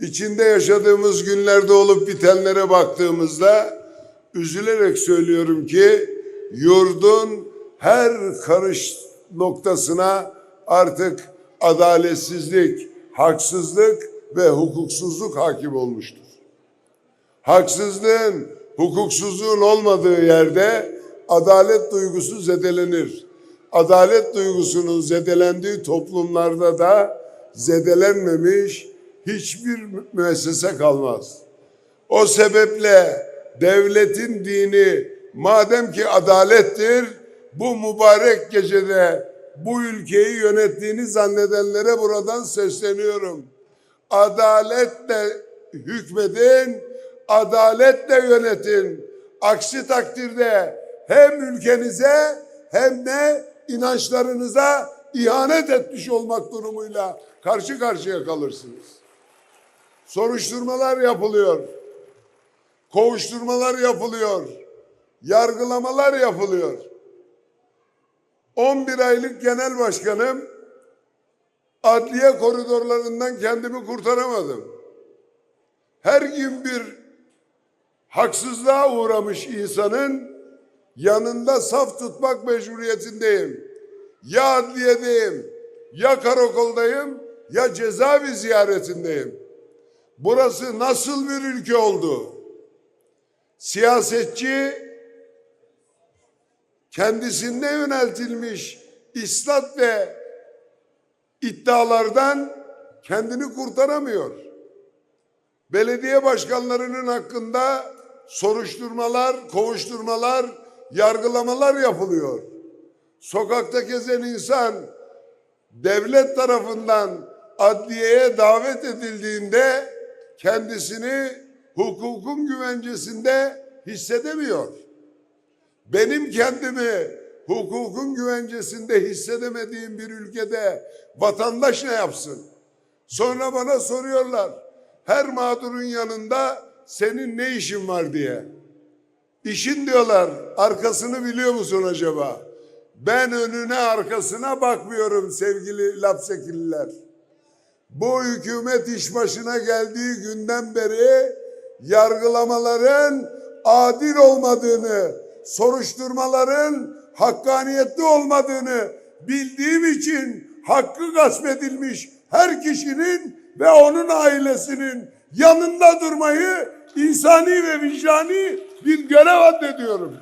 içinde yaşadığımız günlerde olup bitenlere baktığımızda üzülerek söylüyorum ki yurdun her karış noktasına artık adaletsizlik, haksızlık ve hukuksuzluk hakim olmuştur. Haksızlığın, hukuksuzluğun olmadığı yerde adalet duygusu zedelenir. Adalet duygusunun zedelendiği toplumlarda da zedelenmemiş hiçbir müessese kalmaz. O sebeple devletin dini madem ki adalettir bu mübarek gecede bu ülkeyi yönettiğini zannedenlere buradan sesleniyorum. Adaletle hükmedin, adaletle yönetin. Aksi takdirde hem ülkenize hem de inançlarınıza ihanet etmiş olmak durumuyla karşı karşıya kalırsınız. Soruşturmalar yapılıyor. Kovuşturmalar yapılıyor. Yargılamalar yapılıyor. 11 aylık genel başkanım adliye koridorlarından kendimi kurtaramadım. Her gün bir haksızlığa uğramış insanın yanında saf tutmak mecburiyetindeyim. Ya adliyedeyim, ya karakoldayım, ya cezaevi ziyaretindeyim. Burası nasıl bir ülke oldu? Siyasetçi kendisinde yöneltilmiş islat ve iddialardan kendini kurtaramıyor. Belediye başkanlarının hakkında soruşturmalar, kovuşturmalar, yargılamalar yapılıyor. Sokakta gezen insan devlet tarafından adliyeye davet edildiğinde kendisini hukukun güvencesinde hissedemiyor. Benim kendimi hukukun güvencesinde hissedemediğim bir ülkede vatandaş ne yapsın? Sonra bana soruyorlar. Her mağdurun yanında senin ne işin var diye. İşin diyorlar. Arkasını biliyor musun acaba? Ben önüne arkasına bakmıyorum sevgili lapsekililer. Bu hükümet iş başına geldiği günden beri yargılamaların adil olmadığını, soruşturmaların hakkaniyetli olmadığını bildiğim için hakkı gasp edilmiş her kişinin ve onun ailesinin yanında durmayı insani ve vicdani bir görev addediyorum.